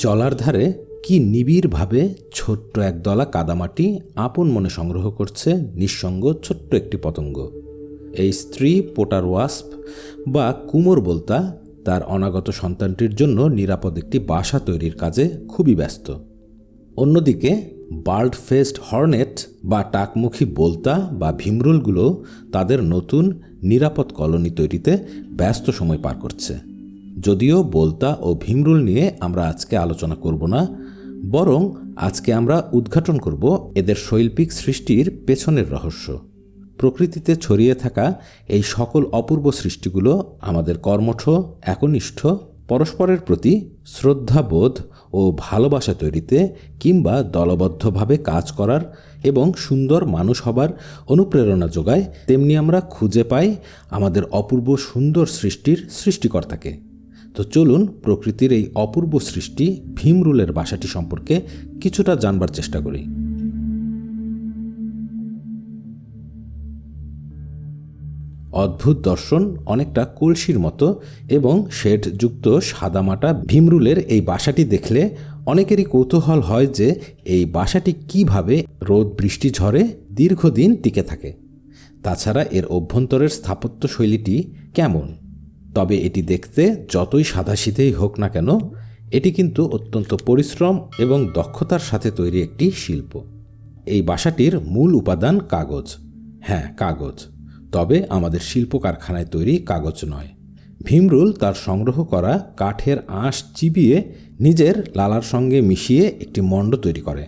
জলার ধারে কি নিবিড়ভাবে ছোট্ট একদলা কাদামাটি আপন মনে সংগ্রহ করছে নিঃসঙ্গ ছোট্ট একটি পতঙ্গ। এই স্ত্রী পোটার ওয়াস্প বা কুমোর বলতা তার অনাগত সন্তানটির জন্য নিরাপদ একটি বাসা তৈরির কাজে খুবই ব্যস্ত। অন্যদিকে বার্ড ফেস্ট হর্নেট বা টাকমুখী বলতা বা ভীমরুলগুলো তাদের নতুন নিরাপদ কলোনি তৈরিতে ব্যস্ত সময় পার করছে। যদিও বলতা ও ভীমরুল নিয়ে আমরা আজকে আলোচনা করব না, বরং আজকে আমরা উদ্ঘাটন করব এদের শৈল্পিক সৃষ্টির পেছনের রহস্য। প্রকৃতিতে ছড়িয়ে থাকা এই সকল অপূর্ব সৃষ্টিগুলো আমাদের কর্মঠ, একনিষ্ঠ, পরস্পরের প্রতি শ্রদ্ধাবোধ ও ভালোবাসা তৈরিতে কিংবা দলবদ্ধভাবে কাজ করার এবং সুন্দর মানুষ হবার অনুপ্রেরণা যোগায়, তেমনি আমরা খুঁজে পাই আমাদের অপূর্ব সুন্দর সৃষ্টির সৃষ্টিকর্তাকে। তো চলুন প্রকৃতির এই অপূর্ব সৃষ্টি ভীমরুলের বাসাটি সম্পর্কে কিছুটা জানবার চেষ্টা করি। অদ্ভুত দর্শন অনেকটা কলসির মতো এবং শেডযুক্ত সাদামাটা ভীমরুলের এই বাসাটি দেখলে অনেকেরই কৌতূহল হয় যে এই বাসাটি কীভাবে রোদ বৃষ্টি ঝড়ে দীর্ঘদিন টিকে থাকে। তাছাড়া এর অভ্যন্তরের স্থাপত্য শৈলীটি কেমন? তবে এটি দেখতে যতই সাদাসিধেই হোক না কেন, এটি কিন্তু অত্যন্ত পরিশ্রম এবং দক্ষতার সাথে তৈরি একটি শিল্প। এই বাসাটির মূল উপাদান কাগজ। হ্যাঁ কাগজ। তবে আমাদের শিল্প কারখানায় তৈরি কাগজ নয়। ভীমরুল তার সংগ্রহ করা কাঠের আঁশ চিবিয়ে নিজের লালার সঙ্গে মিশিয়ে একটি মণ্ড তৈরি করে।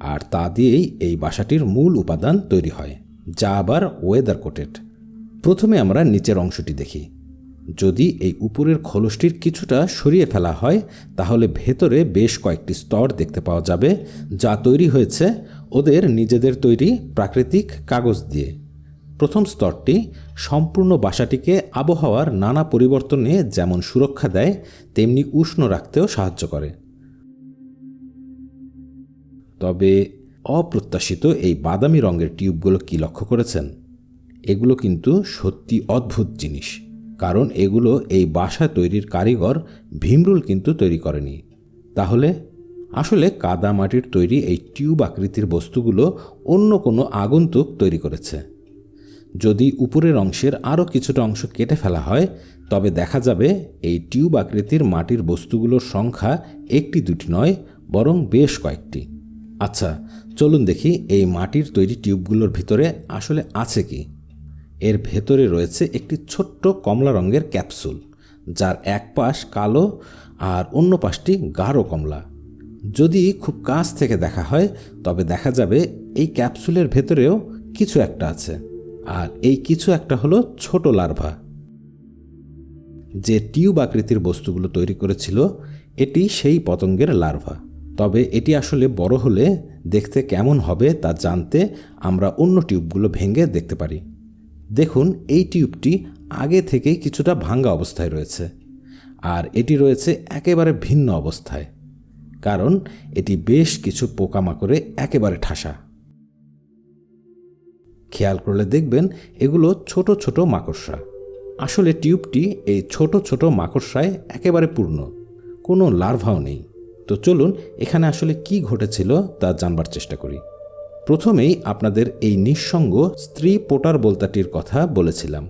আর তা দিয়েই এই বাসাটির মূল উপাদান তৈরি হয়, যা আবার ওয়েদার কোটেড প্রথমে আমরা নিচের অংশটি দেখি। যদি এই উপরের খোলসটির কিছুটা সরিয়ে ফেলা হয়, তাহলে ভেতরে বেশ কয়েকটি স্তর দেখতে পাওয়া যাবে, যা তৈরি হয়েছে ওদের নিজেদের তৈরি প্রাকৃতিক কাগজ দিয়ে। প্রথম স্তরটি সম্পূর্ণ বাসাটিকে আবহাওয়ার নানা পরিবর্তনে যেমন সুরক্ষা দেয়, তেমনি উষ্ণ রাখতেও সাহায্য করে। তবে অপ্রত্যাশিত এই বাদামি রঙের টিউবগুলো কি লক্ষ্য করেছেন? এগুলো কিন্তু সত্যি অদ্ভুত জিনিস। কারণ এগুলো এই বাসা তৈরির কারিগর ভীমরুল কিন্তু তৈরি করেনি। তাহলে? আসলে কাদা মাটির তৈরি এই টিউব আকৃতির বস্তুগুলো অন্য কোনো আগন্তুক তৈরি করেছে। যদি উপরের অংশের আরও কিছুটা অংশ কেটে ফেলা হয়, তবে দেখা যাবে এই টিউব আকৃতির মাটির বস্তুগুলোর সংখ্যা একটি দুটি নয়, বরং বেশ কয়েকটি। আচ্ছা চলুন দেখি এই মাটির তৈরি টিউবগুলোর ভিতরে আসলে আছে কি। এর ভেতরে রয়েছে একটি ছোট্ট কমলা রঙের ক্যাপসুল, যার এক পাশ কালো আর অন্য পাশটি গাঢ় কমলা। যদি খুব কাছ থেকে দেখা হয়, তবে দেখা যাবে এই ক্যাপসুলের ভেতরেও কিছু একটা আছে, আর এই কিছু একটা হলো ছোট লার্ভা। যে টিউব আকৃতির বস্তুগুলো তৈরি করেছিল, এটি সেই পতঙ্গের লার্ভা। তবে এটি আসলে বড় হলে দেখতে কেমন হবে তা জানতে আমরা অন্য টিউবগুলো ভেঙে দেখতে পারি। দেখুন, এই টিউবটি আগে থেকেই কিছুটা ভাঙ্গা অবস্থায় রয়েছে। আর এটি রয়েছে একেবারে ভিন্ন অবস্থায়, কারণ এটি বেশ কিছু পোকামাকড়ে একেবারে ঠাসা। খেয়াল করলে দেখবেন এগুলো ছোট ছোট মাকড়সা। আসলে টিউবটি এই ছোট ছোট মাকড়সায় একেবারে পূর্ণ, কোনো লার্ভাও নেই। তো চলুন, এখানে আসলে কি ঘটেছিল তা জানবার চেষ্টা করি। প্রথমেই আপনাদের এই নিঃসঙ্গ স্ত্রী পোটার বলতাটির কথা বলেছিলাম।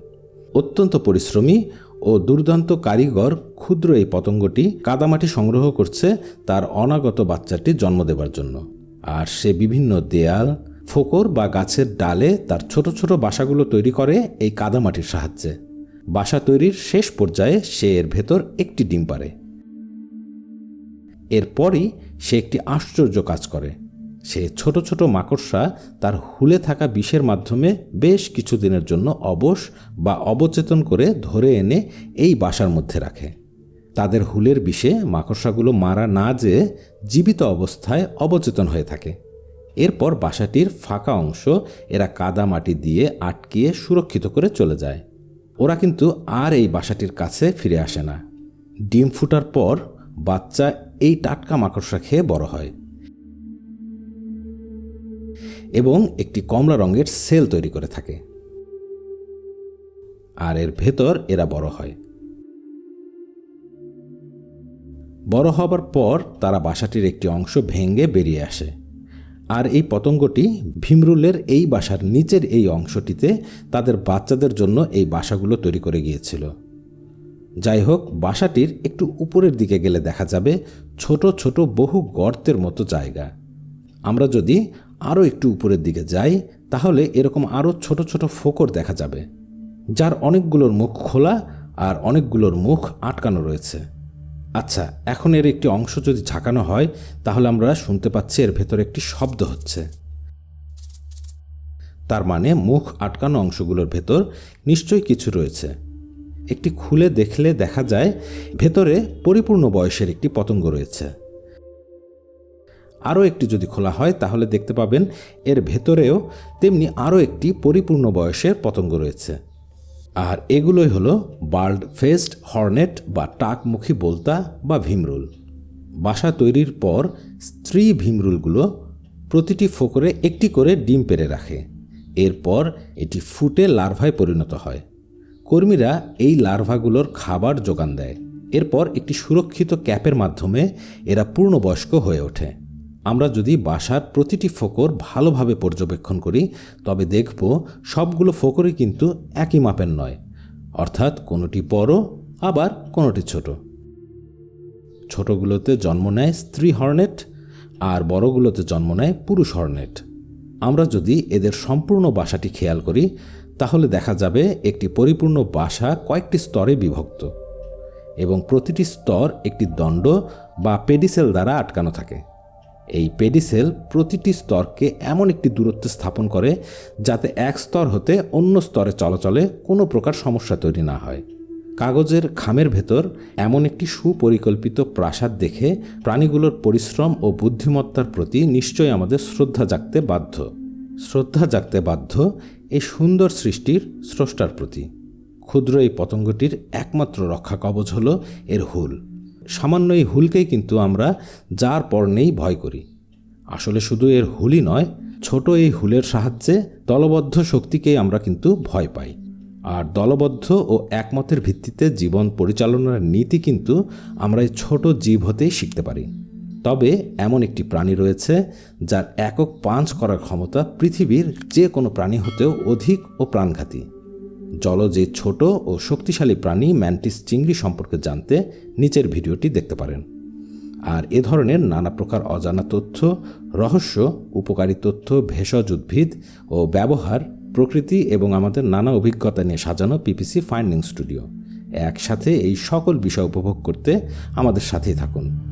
অত্যন্ত পরিশ্রমী ও দুর্দান্ত কারিগর ক্ষুদ্র এই পতঙ্গটি কাদামাটি সংগ্রহ করছে তার অনাগত বাচ্চাটি জন্ম দেবার জন্য। আর সে বিভিন্ন দেয়াল, ফোকর বা গাছের ডালে তার ছোট ছোট বাসাগুলো তৈরি করে এই কাদামাটির সাহায্যে। বাসা তৈরির শেষ পর্যায়ে সে এর ভেতর একটি ডিম পারে এরপরই সে একটি আশ্চর্য কাজ করে। সে ছোট ছোট মাকড়সা তার হুলে থাকা বিষের মাধ্যমে বেশ কিছুদিনের জন্য অবশ বা অবচেতন করে ধরে এনে এই বাসার মধ্যে রাখে। তাদের হুলের বিষে মাকড়সাগুলো মারা না যেয়ে জীবিত অবস্থায় অবচেতন হয়ে থাকে। এরপর বাসাটির ফাঁকা অংশ এরা কাদা মাটি দিয়ে আটকিয়ে সুরক্ষিত করে চলে যায়। ওরা কিন্তু আর এই বাসাটির কাছে ফিরে আসে না। ডিম ফুটার পর বাচ্চা এই টাটকা মাকড়সা খেয়ে বড় হয়। এবং একটি কমলা রঙের সেল তৈরি করে থাকে। আর এর ভেতর এরা বড় হয়। বড় হবার পর তারা বাসাটির একটি অংশ ভেঙে বেরিয়ে আসে। আর এই পতঙ্গটি ভীমরুলের এই বাসার নিচের এই অংশটিতে তাদের বাচ্চাদের জন্য এই বাসাগুলো তৈরি করে গিয়েছিল। যাই হোক, বাসাটির একটু উপরের দিকে গেলে দেখা যাবে ছোট ছোট বহু গর্তের মতো জায়গা। আমরা যদি আরও একটু উপরের দিকে যাই, তাহলে এরকম আরও ছোট ছোট ফোকর দেখা যাবে, যার অনেকগুলোর মুখ খোলা আর অনেকগুলোর মুখ আটকানো রয়েছে। আচ্ছা এখন এর একটি অংশ যদি ঝাঁকানো হয়, তাহলে আমরা শুনতে পাচ্ছি এর ভেতরে একটি শব্দ হচ্ছে। তার মানে মুখ আটকানো অংশগুলোর ভেতর নিশ্চয়ই কিছু রয়েছে। একটি খুলে দেখলে দেখা যায় ভেতরে পরিপূর্ণ বয়সের একটি পতঙ্গ রয়েছে। আরও একটি যদি খোলা হয়, তাহলে দেখতে পাবেন এর ভেতরেও তেমনি আরও একটি পরিপূর্ণ বয়সের পতঙ্গ রয়েছে। আর এগুলোই হলো বার্ড ফেস্ট হর্নেট বা টাকমুখী বলতা বা ভীমরুল। বাসা তৈরির পর স্ত্রী ভীমরুলগুলো প্রতিটি ফোকরে একটি করে ডিম পেড়ে রাখে। এরপর এটি ফুটে লার্ভায় পরিণত হয়। কর্মীরা এই লার্ভাগুলোর খাবার যোগান দেয়। এরপর একটি সুরক্ষিত ক্যাপের মাধ্যমে এরা পূর্ণবয়স্ক হয়ে ওঠে। আমরা যদি বাসার প্রতিটি ফোকর ভালোভাবে পর্যবেক্ষণ করি, তবে দেখব সবগুলো ফোকরই কিন্তু একই মাপের নয়। অর্থাৎ কোনোটি বড়, আবার কোনোটি ছোট। ছোটগুলোতে জন্ম নেয় স্ত্রী হর্নেট, আর বড়গুলোতে জন্ম নেয় পুরুষ হর্নেট। আমরা যদি এদের সম্পূর্ণ বাসাটি খেয়াল করি, তাহলে দেখা যাবে একটি পরিপূর্ণ বাসা কয়েকটি স্তরে বিভক্ত, এবং প্রতিটি স্তর একটি দণ্ড বা পেডিসেল দ্বারা আটকানো থাকে। এই পেডিসেল প্রতিটি স্তরকে এমন একটি দূরত্ব স্থাপন করে যাতে এক স্তর হতে অন্য স্তরে চলাচলে কোনো প্রকার সমস্যা তৈরি না হয়। কাগজের খামের ভেতর এমন একটি সুপরিকল্পিত প্রাসাদ দেখে প্রাণীগুলোর পরিশ্রম ও বুদ্ধিমত্তার প্রতি নিশ্চয়ই আমাদের শ্রদ্ধা জাগতে বাধ্য। শ্রদ্ধা জাগতে বাধ্য এই সুন্দর সৃষ্টির স্রষ্টার প্রতি। ক্ষুদ্র এই পতঙ্গটির একমাত্র রক্ষা কবচ হল এর হুল। সামান্য এই হুলকেই কিন্তু আমরা যার পর নেই ভয় করি। আসলে শুধু এর হুলই নয়, ছোট এই হুলের সাহায্যে দলবদ্ধ শক্তিকেই আমরা কিন্তু ভয় পাই। আর দলবদ্ধ ও একমতের ভিত্তিতে জীবন পরিচালনার নীতি কিন্তু আমরা এই ছোট জীব হতেই শিখতে পারি। তবে এমন একটি প্রাণী রয়েছে, যার একক পাঞ্চ করার ক্ষমতা পৃথিবীর যে কোনো প্রাণী হতেও অধিক ও প্রাণঘাতী। জলজে ছোট ও শক্তিশালী প্রাণী ম্যান্টিস চিংড়ি সম্পর্কে জানতে নিচের ভিডিওটি দেখতে পারেন। আর এ ধরনের নানা প্রকার অজানা তথ্য, রহস্য, উপকারী তথ্য, ভেষজ উদ্ভিদ ও ব্যবহার, প্রকৃতি এবং আমাদের নানা অভিজ্ঞতা নিয়ে সাজানো পিপিসি ফাইন্ডিং স্টুডিও। একসাথে এই সকল বিষয় উপভোগ করতে আমাদের সাথেই থাকুন।